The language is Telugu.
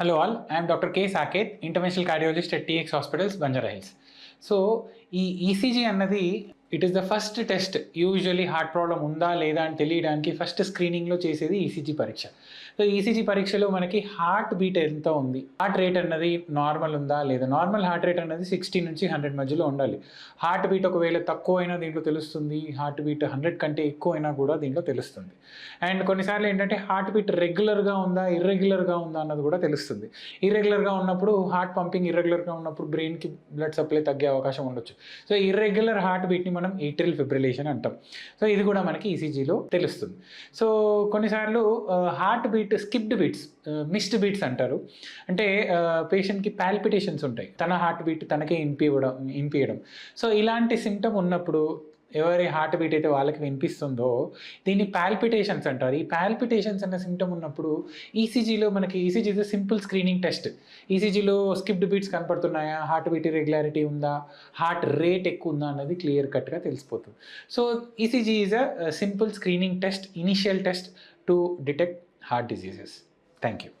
Hello all, I am Dr. K. Saket, interventional cardiologist at TX Hospitals, Banjara Hills. So ఈ ఈసీజీ అన్నది it is the first test usually heart problem ఉందా లేదా అని తెలియడానికి ఫస్ట్ స్క్రీనింగ్లో చేసేది ఈసీజీ పరీక్ష. సో ఈసీజీ పరీక్షలో మనకి హార్ట్ బీట్ ఎంత ఉంది? హార్ట్ రేట్ అన్నది నార్మల్ ఉందా లేదా? నార్మల్ హార్ట్ రేట్ అన్నది సిక్స్టీ నుంచి హండ్రెడ్ మధ్యలో ఉండాలి. హార్ట్ బీట్ ఒకవేళ తక్కువ అయినా దీంట్లో తెలుస్తుంది. హార్ట్ బీట్ హండ్రెడ్ కంటే ఎక్కువ అయినా కూడా దీంట్లో తెలుస్తుంది. అండ్ కొన్నిసార్లు ఏంటంటే హార్ట్ బీట్ రెగ్యులర్గా ఉందా ఇర్రెగ్యులర్గా ఉందా అన్నది కూడా తెలుస్తుంది. ఇర్రెగ్యులర్గా ఉన్నప్పుడు హార్ట్ పంపింగ్ ఇర్రెగ్యులర్గా ఉన్నప్పుడు బ్రెయిన్కి బ్లడ్ సప్లై తగ్గే అవకాశం ఉండొచ్చు. సో ఇర్రెగ్యులర్ హార్ట్ బీట్ని మనం ఏట్రియల్ ఫిబ్రిలేషన్ అంటాం. సో ఇది కూడా మనకి ఈసీజీలో తెలుస్తుంది. సో కొన్నిసార్లు heart beat skipped beats missed beats అంటారు. అంటే పేషెంట్కి పాల్పిటేషన్స్ ఉంటాయి. తన హార్ట్ బీట్ తనకే ఇంపివ్వడం ఇంపియడం సో ఇలాంటి సిమ్టమ్ ఉన్నప్పుడు ఎవరి హార్ట్ బీట్ అయితే వాళ్ళకి వినిపిస్తుందో దీన్ని పాల్పిటేషన్స్ అంటారు. ఈ పాల్పిటేషన్స్ అన్న సిమ్టమ్ ఉన్నప్పుడు ఈసీజీలో మనకి ఈసీజీ సింపుల్ స్క్రీనింగ్ టెస్ట్ ఈసీజీలో స్కిప్డ్ బీట్స్ కనపడుతున్నాయా? హార్ట్ బీట్ రెగ్యులారిటీ ఉందా? హార్ట్ రేట్ ఎక్కువ ఉందా అన్నది క్లియర్ కట్గా తెలిసిపోతుంది. So ECG is a simple screening test initial test to detect heart diseases thank you